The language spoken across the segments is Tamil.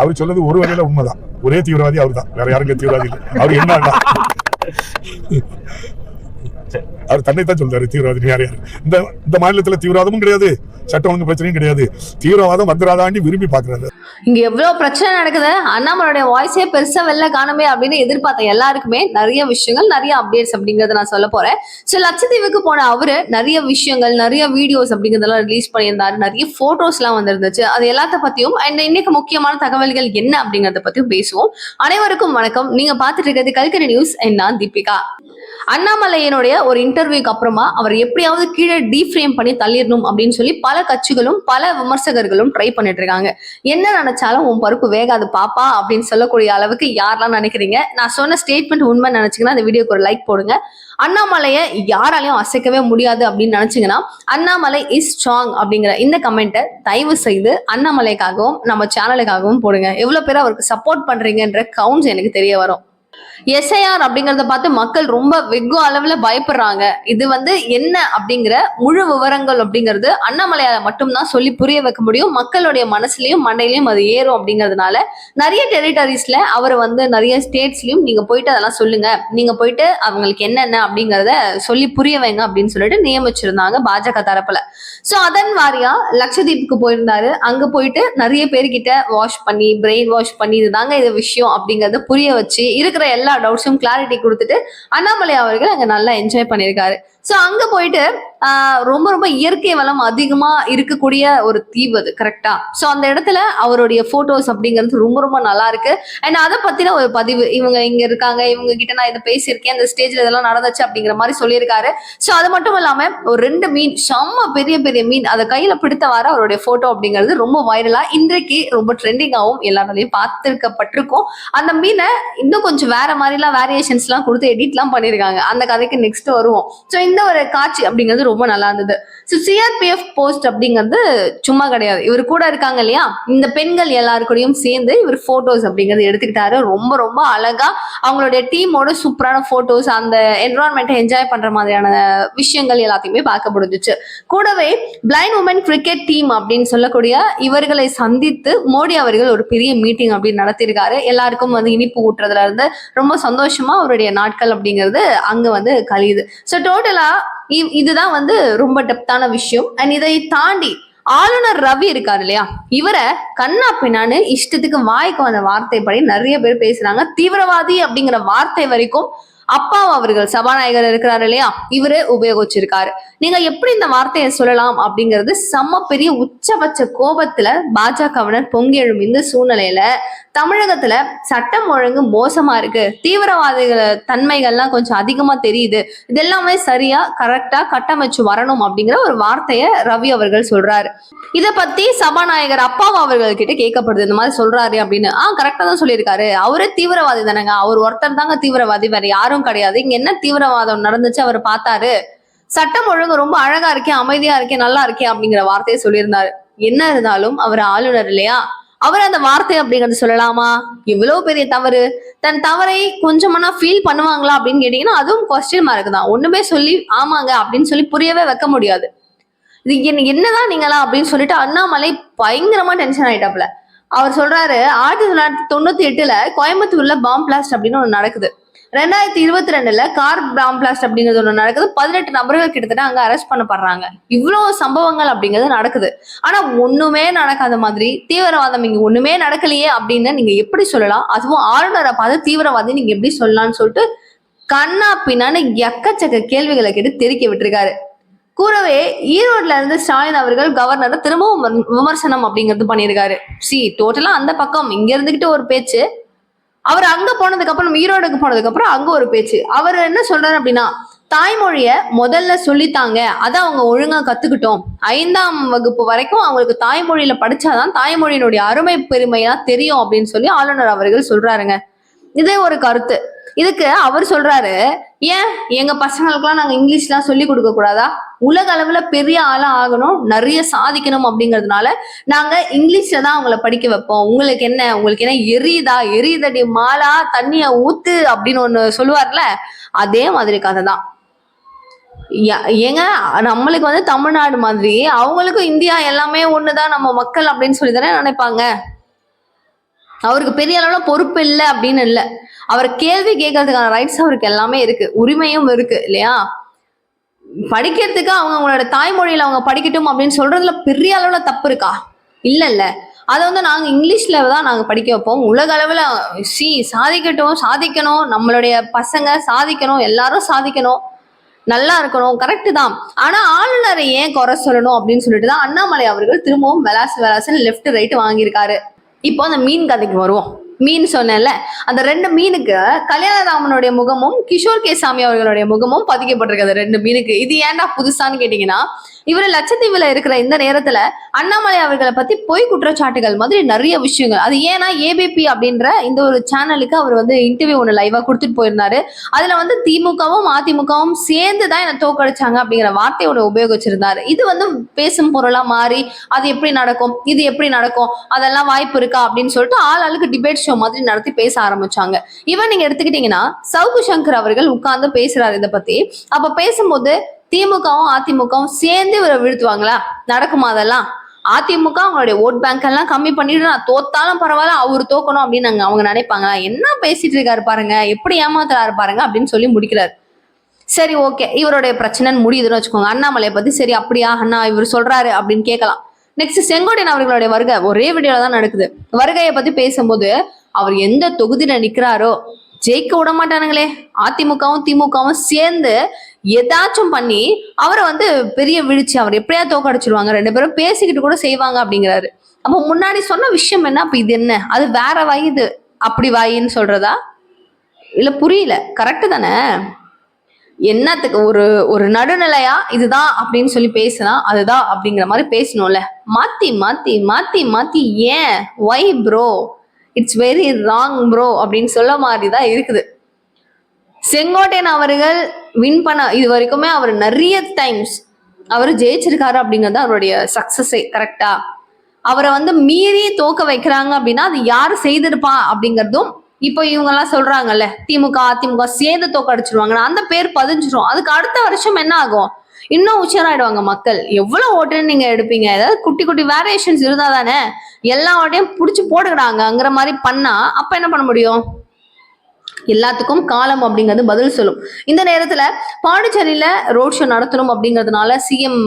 அவர் சொல்றது ஒரு வகையில உண்மைதான். ஒரே தீவிரவாதி அவர் தான் வேற யாருங்க தீவிரவாதி இல்லை. அவர் என்ன. அவர் தன்னை தான் சொல்றாரு தீவிரவாதி யார் யார்? இந்த இந்த மாநிலத்துல தீவிரவாதமும் கிடையாது. சட்டம் ஒழுங்கு பிரச்சனையும் கிடையாது. தீவிரவாதம் வந்துடாதாண்டி விரும்பி பாக்குறாரு இங்க எவ்வளவு பிரச்சனை நடக்குது? அண்ணாமலையுடைய வாய்ஸே பெருசா வெளில காணுமே அப்படின்னு எதிர்பார்த்த எல்லாருக்குமே நிறைய விஷயங்கள் நிறைய அப்டேட்ஸ் அப்படிங்கறத நான் சொல்ல போறேன். சோ லட்சத்தீவுக்கு போன அவரு நிறைய விஷயங்கள் நிறைய வீடியோஸ் அப்படிங்கறதெல்லாம் ரிலீஸ் பண்ணியிருந்தாரு. நிறைய போட்டோஸ் எல்லாம் வந்திருந்துச்சு. அது எல்லாத்த பத்தியும் அண்ட் இன்னைக்கு முக்கியமான தகவல்கள் என்ன அப்படிங்கறத பத்தியும் பேசுவோம். அனைவருக்கும் வணக்கம். நீங்க பாத்துட்டு இருக்கிறது கல்கரி நியூஸ் and நான் தீபிகா. அண்ணாமலையினுடைய ஒரு இன்டர்வியூக்கு அப்புறமா அவர் எப்படியாவது கீழே டீஃப்ரேம் பண்ணி தள்ளிடணும் அப்படின்னு சொல்லி பல கட்சிகளும் பல விமர்சகர்களும் ட்ரை பண்ணிட்டு இருக்காங்க என்ன நினைச்சாலும் உன் பருப்பு வேகாது பாப்பா அப்படின்னு சொல்லக்கூடிய அளவுக்கு யாரெல்லாம் நினைக்கிறீங்க? நான் சொன்ன ஸ்டேட்மெண்ட் உண்மை நினைச்சீங்கன்னா அந்த வீடியோக்கு ஒரு லைக் போடுங்க. அண்ணாமலையை யாராலையும் அசைக்கவே முடியாது அப்படின்னு நினைச்சீங்கன்னா அண்ணாமலை இஸ் ஸ்ட்ராங் அப்படிங்கிற இந்த கமெண்ட்டை தயவு செய்து அண்ணாமலைக்காகவும் நம்ம சேனலுக்காகவும் போடுங்க. எவ்வளோ பேர் அவருக்கு சப்போர்ட் பண்றீங்கன்ற கவுண்ட்ஸ் எனக்கு தெரிய வரும். எஸ்ஐஆர் அப்படிங்கறத பார்த்து மக்கள் ரொம்ப வெகு அளவுல பயப்படுறாங்க. இது வந்து என்ன அப்படிங்கிற முழு விவரங்கள் அப்படிங்கிறது அண்ணாமலையால மட்டும்தான் சொல்லி புரிய வைக்க முடியும். மக்களுடைய மனசுலயும் மண்டையிலயும் அது ஏறும் அப்படிங்கறதுனால நிறைய டெரிட்டரிஸ்ல அவர் வந்து நிறைய ஸ்டேட்ஸ்லயும் நீங்க போயிட்டு அதெல்லாம் சொல்லுங்க. நீங்க போயிட்டு அவங்களுக்கு என்னென்ன அப்படிங்கறத சொல்லி புரிய வைங்க அப்படின்னு சொல்லிட்டு நியமிச்சிருந்தாங்க பாஜக தரப்புல. சோ அதன் வாரியா லட்சதீப்புக்கு போயிருந்தாரு. அங்க போயிட்டு நிறைய பேர்கிட்ட வாஷ் பண்ணி பிரெயின் வாஷ் பண்ணி இதுதாங்க இது விஷயம் அப்படிங்கறத புரிய வச்சு இருக்கிற எல்லா டவுட்ஸும் கிளாரிட்டி கொடுத்துட்டு அண்ணாமலை அவர்கள் அங்க நல்லா என்ஜாய் பண்ணியிருக்காரு. ஸோ அங்க போயிட்டு ரொம்ப ரொம்ப இயற்கை வளம் அதிகமா இருக்கக்கூடிய ஒரு தீவு அது கரெக்டா சோ அந்த இடத்துல அவருடைய போட்டோஸ் அப்படிங்கிறது ரொம்ப ரொம்ப நல்லா இருக்கு. அண்ட் அதை பத்தின ஒரு பதிவு இவங்க இங்க இருக்காங்க இவங்க கிட்ட நான் இதை பேசியிருக்கேன் அந்த ஸ்டேஜ்ல இதெல்லாம் நடந்துச்சு அப்படிங்கிற மாதிரி சொல்லியிருக்காரு. சோ அது மட்டும் இல்லாம ஒரு ரெண்டு மீன் செம்ம பெரிய பெரிய மீன் அதை கையில பிடித்தவாறு அவருடைய போட்டோ அப்படிங்கிறது ரொம்ப வைரலா இன்றைக்கு ரொம்ப ட்ரெண்டிங்காகவும் எல்லாராலையும் பார்த்துருக்கப்பட்டிருக்கும். அந்த மீனை இன்னும் கொஞ்சம் வேற மாதிரிலாம் வேரியேஷன்ஸ் எல்லாம் கொடுத்து எடிட்லாம் பண்ணியிருக்காங்க. அந்த கதைக்கு நெக்ஸ்ட் வருவோம். ஸோ இந்த ஒரு காட்சி அப்படிங்கிறது ரொம்ப நல்லா இருந்தது. ஸோ சிஆர்பிஎஃப் போஸ்ட் அப்படிங்கிறது சும்மா கிடையாது. இவர் கூட இருக்காங்க இல்லையா? இந்த பெண்கள் எல்லாரு கூடயும் சேர்ந்து இவர் போட்டோஸ் அப்படிங்கிறது எடுத்துக்கிட்டாரு. ரொம்ப ரொம்ப அழகா அவங்களுடைய டீமோட சூப்பரான போட்டோஸ் அந்த என்வரான்மெண்ட்டை என்ஜாய் பண்ற மாதிரியான விஷயங்கள் எல்லாத்தையுமே பார்க்க முடிஞ்சிச்சு. கூடவே பிளைண்ட் உமன் கிரிக்கெட் டீம் அப்படின்னு சொல்லக்கூடிய இவர்களை சந்தித்து மோடி அவர்கள் ஒரு பெரிய மீட்டிங் அப்படின்னு நடத்தியிருக்காரு. எல்லாருக்கும் வந்து இனிப்பு ஊட்டுறதுல இருந்து ரொம்ப சந்தோஷமா அவருடைய நாட்கள் அப்படிங்கிறது அங்க வந்து கழியுது. ஸோ டோட்டலா இதுதான் வந்து ரொம்ப டெப்தான விஷயம். அண்ட் இதை தாண்டி ஆளுநர் ரவி இருக்காரு இல்லையா? இவரை கண்ணா பின்னான்னு இஷ்டத்துக்கு வாய்க்கு வந்த வார்த்தைப்படி நிறைய பேர் பேசுறாங்க. தீவிரவாதி அப்படிங்கிற வார்த்தை வரைக்கும் அப்பா அவர்கள் சபாநாயகர் இருக்கிறாரு இல்லையா? இவரு உபயோகிச்சிருக்காரு. நீங்க எப்படி இந்த வார்த்தையை சொல்லலாம் அப்படிங்கிறது செம்ம பெரிய உச்சபட்ச கோபத்துல பாஜகவினர் பொங்கி எழும் இந்த சூழ்நிலையில தமிழகத்துல சட்டம் ஒழுங்கு மோசமா இருக்கு. தீவிரவாதிகள் தன்மைகள்லாம் கொஞ்சம் அதிகமா தெரியுது. இதெல்லாமே சரியா கரெக்டா கட்டமைச்சு வரணும் அப்படிங்கிற ஒரு வார்த்தையை ரவி அவர்கள் சொல்றாரு. இத பத்தி சபாநாயகர் அப்பாவு அவர்கள் கிட்ட கேட்கப்படுது. இந்த மாதிரி சொல்றாரு அப்படின்னு. ஆ கரெக்டா தான் சொல்லியிருக்காரு. அவரே தீவிரவாதி தானேங்க. அவர் ஒருத்தர் தாங்க தீவிரவாதி. வேற யாரும் கிடையாது. இங்க என்ன தீவிரவாதம் நடந்துச்சு? அவர் பார்த்தாரு. சட்டம் ஒழுங்கு ரொம்ப அழகா இருக்கே அமைதியா இருக்கே நல்லா இருக்கே அப்படிங்கிற வார்த்தையை சொல்லியிருந்தாரு. என்ன இருந்தாலும் அவர் ஆளுநர் இல்லையா? அவர் அந்த வார்த்தை அப்படிங்கறது சொல்லலாமா? இவ்வளவு பெரிய தவறு. தன் தவறை கொஞ்சமானா ஃபீல் பண்ணுவாங்களா அப்படின்னு கேட்டீங்கன்னா அதுவும் கொஸ்டின் மார்க் தான். ஒண்ணுமே சொல்லி ஆமாங்க அப்படின்னு சொல்லி புரியவே வைக்க முடியாது. இது என்னதான் நீங்களா அப்படின்னு சொல்லிட்டு அண்ணாமலை பயங்கரமா டென்ஷன் ஆயிட்டாப்ல அவர் சொல்றாரு ஆயிரத்தி தொள்ளாயிரத்தி தொண்ணூத்தி எட்டுல கோயம்புத்தூர்ல பாம் பிளாஸ்ட் அப்படின்னு ஒண்ணு நடக்குது. ரெண்டாயிரத்தி இருபத்தி ரெண்டுல கார் பிளாஸ்ட் அப்படிங்கிறது ஒண்ணு நடக்குது. பதினெட்டு நபர்கள் கிட்டத்தட்ட அங்க அரெஸ்ட் பண்ணப்படுறாங்க. இவ்வளவு சம்பவங்கள் அப்படிங்கிறது நடக்குது. ஆனா ஒண்ணுமே நடக்காத மாதிரி தீவிரவாதம் இங்க ஒண்ணுமே நடக்கலையே அப்படின்னு நீங்க எப்படி சொல்லலாம்? அதுவும் ஆளுநரை பார்த்து தீவிரவாதி நீங்க எப்படி சொல்லலாம்னு சொல்லிட்டு கண்ணா பின்னான்னு எக்கச்சக்க கேள்விகளை கேட்டு தெரிக்க விட்டுருக்காரு. கூடவே ஈரோட்ல இருந்து ஸ்டாலின் அவர்கள் கவர்னரை திரும்பவும் விமர்சனம் அப்படிங்கிறது பண்ணியிருக்காரு. சி டோட்டலா அந்த பக்கம் இங்க இருந்துகிட்டு ஒரு பேச்சு அவர் அங்க போனதுக்கு அப்புறம் ஈரோடுக்கு போனதுக்கு அப்புறம் அங்க ஒரு பேச்சு. அவர் என்ன சொல்றாரு அப்படின்னா தாய்மொழிய முதல்ல சொல்லித்தாங்க. அதை அவங்க ஒழுங்கா கத்துக்கிட்டோம். ஐந்தாம் வகுப்பு வரைக்கும் அவங்களுக்கு தாய்மொழியில படிச்சாதான் தாய்மொழியினுடைய அருமை பெருமையா தெரியும் அப்படின்னு சொல்லி ஆளுநர் அவர்கள் சொல்றாருங்க. இதே ஒரு கருத்து. இதுக்கு அவர் சொல்றாரு ஏன் எங்க பசங்களுக்குலாம் நாங்க இங்கிலீஷ்லாம் சொல்லி கொடுக்க கூடாதா? உலக அளவுல பெரிய ஆளா ஆகணும் நிறைய சாதிக்கணும் அப்படிங்கிறதுனால நாங்க இங்கிலீஷ்ல தான் அவங்கள படிக்க வைப்போம். உங்களுக்கு என்ன உங்களுக்கு என்ன எரியுதா? எரியுதடி மாலா தண்ணிய ஊத்து அப்படின்னு ஒண்ணு சொல்லுவார்ல அதே மாதிரி கதை தான். ஏங்க நம்மளுக்கு வந்து தமிழ்நாடு மாதிரி அவங்களுக்கும் இந்தியா எல்லாமே ஒண்ணுதான் நம்ம மக்கள் அப்படின்னு சொல்லி தானே நினைப்பாங்க. அவருக்கு பெரிய அளவுல பொறுப்பு இல்லை அப்படின்னு இல்லை. அவர் கேள்வி கேட்கறதுக்கான ரைட்ஸ் அவருக்கு எல்லாமே இருக்கு. உரிமையும் இருக்கு இல்லையா? படிக்கிறதுக்கு அவங்க அவங்களோட தாய்மொழியில அவங்க படிக்கட்டும் அப்படின்னு சொல்றதுல பெரிய அளவுல தப்பு இருக்கா? இல்ல இல்ல. அதை வந்து நாங்க இங்கிலீஷ்ல தான் நாங்க படிக்க வைப்போம். உலக அளவுல சி சாதிக்கட்டும் சாதிக்கணும். நம்மளுடைய பசங்க சாதிக்கணும் எல்லாரும் சாதிக்கணும். நல்லா இருக்கணும் கரெக்டு தான். ஆனா ஆளுநரை ஏன் குறை சொல்லணும் அப்படின்னு சொல்லிட்டு தான் அண்ணாமலை அவர்கள் திரும்பவும் வெலாசு வெலாசுன்னு லெஃப்ட் ரைட் வாங்கியிருக்காரு. இப்போ அந்த மீன் கதைக்கு வருவோம். மீன் சொன்னேன்ல அந்த ரெண்டு மீனுக்கு கல்யாணராமனுடைய முகமும் கிஷோர் கே சாமி அவர்களுடைய முகமும் பதிக்கப்பட்டிருக்குது ரெண்டு மீனுக்கு. இது ஏன்டா புதுசான்னு கேட்டீங்கன்னா இவர் லட்சத்தீவுல இருக்கிற இந்த நேரத்துல அண்ணாமலை அவர்களை பத்தி பொய் குற்றச்சாட்டுகள் மாதிரி நிறைய விஷயங்கள். அது ஏன்னா ஏபிபி அப்படின்ற இந்த ஒரு சேனலுக்கு அவர் வந்து இன்டர்வியூ ஒன்று லைவா கொடுத்துட்டு போயிருந்தாரு. அதுல வந்து திமுகவும் அதிமுகவும் சேர்ந்து தான் என்னை தோக்கடிச்சாங்க அப்படிங்கிற வார்த்தையோட உபயோகிச்சிருந்தாரு. இது வந்து பேசும் பொருளா மாறி அது எப்படி நடக்கும் இது எப்படி நடக்கும் அதெல்லாம் வாய்ப்பு இருக்கா அப்படின்னு சொல்லிட்டு ஆள் ஆளுக்கு டிபேட் ஷோ மாதிரி நடத்தி பேச ஆரம்பிச்சாங்க. இவன் நீங்க எடுத்துக்கிட்டீங்கன்னா சவுகு சங்கர் அவர்கள் உட்கார்ந்து பேசுறாரு இதை பத்தி. அப்ப பேசும்போது திமுகவும் அதிமுகவும் சேர்ந்து இவரை வீழ்த்துவாங்களா? நடக்குமா அதெல்லாம்? அதிமுக அவங்களுடைய ஓட் பேங்க் எல்லாம் கம்மி பண்ணிட்டு நான் தோத்தாலும் பரவாயில்ல அவர் தோக்கணும் அப்படின்னு நாங்க அவங்க நினைப்பாங்களா? என்ன பேசிட்டு இருக்காரு பாருங்க எப்படி ஏமாத்துறாரு பாருங்க அப்படின்னு சொல்லி முடிக்கிறாரு. சரி ஓகே இவருடைய பிரச்சனைன்னு முடியுதுன்னு வச்சுக்கோங்க. அண்ணாமலையை பத்தி சரி அப்படியா? அண்ணா இவர் சொல்றாரு அப்படின்னு கேட்கலாம். நெக்ஸ்ட் செங்கோட்டையன் அவர்களுடைய வருகை ஒரே வீடியோல தான் நடக்குது. வருகையை பத்தி பேசும்போது அவர் எந்த தொகுதியில நிக்கிறாரோ ஜெயிக்க விட மாட்டானுங்களே. அதிமுகவும் திமுகவும் சேர்ந்து ஏதாச்சும் பண்ணி அவரை வந்து பெரிய வீழ்ச்சி அவர் எப்படியா தோக்கடிச்சிருவாங்க. ரெண்டு பேரும் பேசிக்கிட்டு கூட செய்வாங்க அப்படிங்கிறாரு. அப்போ முன்னாடி சொன்ன விஷயம் என்ன? அப்ப இது என்ன? அது வேற வாய் இது. அப்படி வாயின்னு சொல்றதா? இல்ல புரியல. கரெக்டு தானே? என்னத்துக்கு ஒரு ஒரு நடுநிலையா இதுதான் அப்படின்னு சொல்லி பேசினா அதுதான் அப்படிங்கிற மாதிரி பேசணும்ல. மாத்தி மாத்தி மாத்தி மாத்தி ஏன்? Why bro it's very wrong bro அப்படின்னு சொல்ல மாதிரி தான் இருக்குது. செங்கோட்டையன் அவர்கள் வின் பண்ண இது வரைக்குமே அவர் நிறைய டைம்ஸ் அவர் ஜெயிச்சிருக்காரு அப்படிங்கிறது அவருடைய சக்சஸே கரெக்டா அவரை வந்து மீறி தோக்க வைக்கிறாங்க அப்படின்னா அது யார் செய்திருப்பா அப்படிங்கிறதும் இப்போ இவங்கெல்லாம் சொல்றாங்கல்ல திமுக அதிமுக சேர்ந்து தோக்க அடிச்சிருவாங்கன்னா அந்த பேர் பதிஞ்சிரும். அதுக்கு அடுத்த வருஷம் என்ன ஆகும்? இன்னும் உச்சராயிடுவாங்க மக்கள். எவ்வளவு ஓட்டுன்னு நீங்க எடுப்பீங்க? ஏதாவது குட்டி குட்டி வேரியேஷன்ஸ் இருந்தா தானே எல்லா ஓட்டையும் புடிச்சு போடுகிறாங்கங்கிற மாதிரி பண்ணா அப்ப என்ன பண்ண முடியும்? எல்லாத்துக்கும் காலம் அப்படிங்கிறது பதில் சொல்லும். இந்த நேரத்துல பாண்டிச்சேரியில ரோட் ஷோ நடத்தணும் அப்படிங்கிறதுனால சிஎம்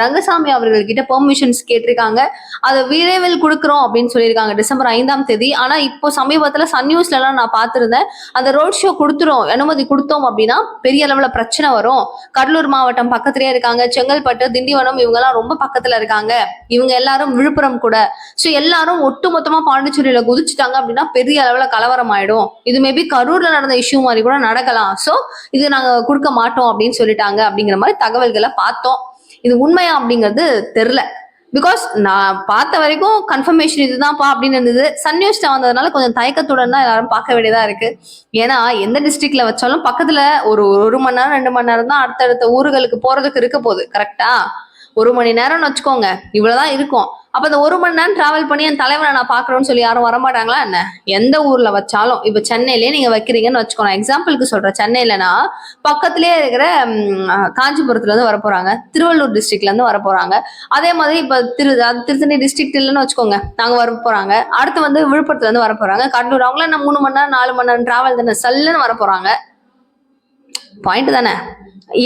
ரங்கசாமி அவர்கள் கிட்ட பெர்மிஷன்ஸ் கேட்டிருக்காங்க. அதை விரைவில் கொடுக்குறோம் அப்படின்னு சொல்லியிருக்காங்க டிசம்பர் ஐந்தாம் தேதி. ஆனா இப்போ சமீபத்துல சன் நியூஸ்ல எல்லாம் நான் பார்த்திருந்தேன். அந்த ரோட் ஷோ கொடுத்துரும் அனுமதி கொடுத்தோம் அப்படின்னா பெரிய அளவுல பிரச்சனை வரும். கடலூர் மாவட்டம் பக்கத்துலயே இருக்காங்க. செங்கல்பட்டு திண்டிவனம் இவங்க எல்லாம் ரொம்ப பக்கத்துல இருக்காங்க. இவங்க எல்லாரும் விழுப்புரம் கூட. ஸோ எல்லாரும் ஒட்டுமொத்தமா பாண்டிச்சேரியில குதிச்சுட்டாங்க அப்படின்னா பெரிய அளவுல கலவரம் ஆயிடும். இது மேபி கரூர் கரூர்ல நடந்த இஷ்யூ மாதிரி கூட நடக்கலாம். ஸோ இது நாங்க கொடுக்க மாட்டோம் அப்படின்னு சொல்லிட்டாங்க அப்படிங்கிற மாதிரி தகவல்களை பார்த்தோம். இது உண்மையா அப்படிங்கிறது தெரில பிகாஸ் நான் பார்த்த வரைக்கும் கன்ஃபர்மேஷன் இதுதான்ப்பா அப்படின்னு இருந்தது. சன் நியூஸ்ல வந்ததுனால கொஞ்சம் தயக்கத்துடன் தான் எல்லாரும் பார்க்க வேண்டியதா இருக்கு. ஏன்னா எந்த டிஸ்ட்ரிக்ட்ல வச்சாலும் பக்கத்துல ஒரு ஒரு மணி நேரம் ரெண்டு மணி நேரம் தான் அடுத்தடுத்த ஊர்களுக்கு போறதுக்கு இருக்க போகுது. கரெக்டா ஒரு மணி நேரம்னு வச்சுக்கோங்க. இவ்வளவுதான் இருக்கும். அப்ப அந்த ஒரு மணி நேரம் டிராவல் பண்ணி என் தலைவனை நான் பாக்குறேன்னு சொல்லி யாரும் வரமாட்டாங்களா என்ன? எந்த ஊர்ல வச்சாலும். இப்ப சென்னையிலேயே நீங்க வைக்கிறீங்கன்னு வச்சுக்கோங்க. எக்ஸாம்பிளுக்கு சொல்றேன். சென்னையிலனா பக்கத்திலேயே இருக்கிற காஞ்சிபுரத்துல இருந்து வர போறாங்க. திருவள்ளூர் டிஸ்ட்ரிக்ட்ல இருந்து வர போறாங்க. அதே மாதிரி இப்ப திரு திருத்தணி டிஸ்ட்ரிக்ட் இல்லைன்னு வச்சுக்கோங்க. நாங்க வர போறாங்க. அடுத்து வந்து விழுப்புரத்துல இருந்து வர போறாங்க. கடலூர் அவங்கள என்ன மூணு மணி நேரம் நாலு மணி நேரம் டிராவல் தானே. சல்லுன்னு வர போறாங்க. பாயிண்ட் தானே?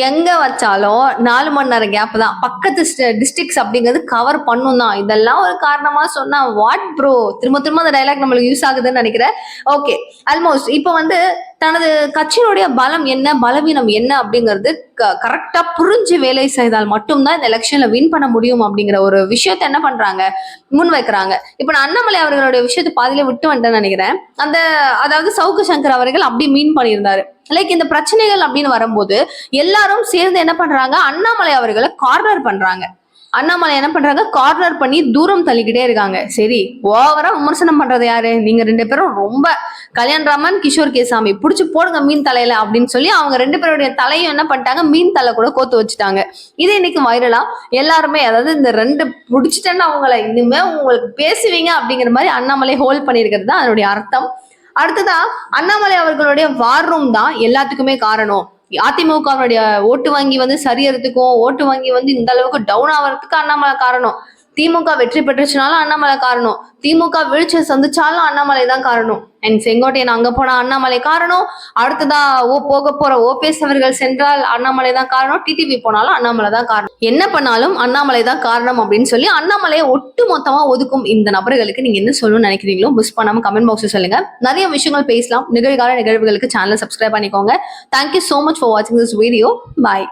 எங்க வச்சாலும் நாலு மணி நேரம் கேப் தான். பக்கத்து டிஸ்ட்ரிக்ஸ் அப்படிங்கிறது கவர் பண்ணும் தான் இதெல்லாம் ஒரு காரணமா சொன்னா வாட் ப்ரோ திரும்ப திரும்ப அந்த டைலாக் நம்மளுக்கு யூஸ் ஆகுதுன்னு நினைக்கிறேன். ஓகே ஆல்மோஸ்ட் இப்போ வந்து தனது கட்சியினுடைய பலம் என்ன பலவீனம் என்ன அப்படிங்கிறது கரெக்டா புரிஞ்சு வேலை செய்தால் மட்டும்தான் இந்த எலெக்ஷன்ல வின் பண்ண முடியும் அப்படிங்கிற ஒரு விஷயத்த என்ன பண்றாங்க? முன் வைக்கிறாங்க இப்போ நான் அண்ணாமலை அவர்களுடைய விஷயத்தை பாதியில விட்டு வந்துட்டேன்னு நினைக்கிறேன். அந்த அதாவது சவுக்கு சங்கர் அவர்கள் அப்படி மீன் பண்ணியிருந்தாரு. லைக் இந்த பிரச்சனைகள் அப்படின்னு வரும்போது எல்லாரும் சேர்ந்து என்ன பண்றாங்க? அண்ணாமலை அவர்களை கார்னர் பண்றாங்க. அண்ணாமலை என்ன பண்றாங்க? கார்னர் பண்ணி தூரம் தள்ளிக்கிட்டே இருக்காங்க. சரி ஓவரா விமர்சனம் பண்றது யாரு? நீங்க ரெண்டு பேரும் ரொம்ப கல்யாண்ராமன் கிஷோர் கேசாமி. புடிச்சு போடுங்க மீன் தலையில அப்படின்னு சொல்லி அவங்க ரெண்டு பேருடைய தலையும் என்ன பண்ணிட்டாங்க? மீன் தலை கூட கோத்து வச்சுட்டாங்க. இது இன்னைக்கு வைரலா எல்லாருமே அதாவது இந்த ரெண்டு பிடிச்சிட்டேன்னு அவங்கள இனிமே உங்களுக்கு பேசுவீங்க அப்படிங்கிற மாதிரி அண்ணாமலை ஹோல்ட் பண்ணியிருக்கிறது தான் அதனுடைய அர்த்தம். அடுத்ததா அண்ணாமலை அவர்களுடைய வார் ரூம் தான் எல்லாத்துக்குமே காரணம். அதிமுகவுடைய ஓட்டு வங்கி வந்து சரியறதுக்கும் ஓட்டு வங்கி வந்து இந்த அளவுக்கு டவுன் ஆகிறதுக்கு அண்ணாமலை காரணம். திமுக வெற்றி பெற்றுச்சுனாலும் அண்ணாமலை காரணம். திமுக வீழ்ச்சியை சந்திச்சாலும் அண்ணாமலை தான் காரணம். அண்ட் செங்கோட்டையன் அங்க போனா அண்ணாமலை காரணம். அடுத்ததா ஓ போக போற ஓபிஎஸ் அவர்கள் சென்றால் அண்ணாமலை தான் காரணம். டிடிவி போனாலும் அண்ணாமலை தான் காரணம். என்ன பண்ணாலும் அண்ணாமலை தான் காரணம் அப்படின்னு சொல்லி அண்ணாமலையை ஒட்டு மொத்தமா ஒதுக்கும் இந்த நபர்களுக்கு நீங்க என்ன சொல்லணும்னு நினைக்கிறீங்களோ மிஸ் பண்ணாம கமெண்ட் பாக்ஸ் சொல்லுங்க. நிறைய விஷயங்கள் பேசலாம். நிகழ்கால நிகழ்வுகளுக்கு சேனலை சப்ஸ்கிரைப் பண்ணிக்கோங்க. Thank you so much for வாட்சிங் திஸ் வீடியோ பாய்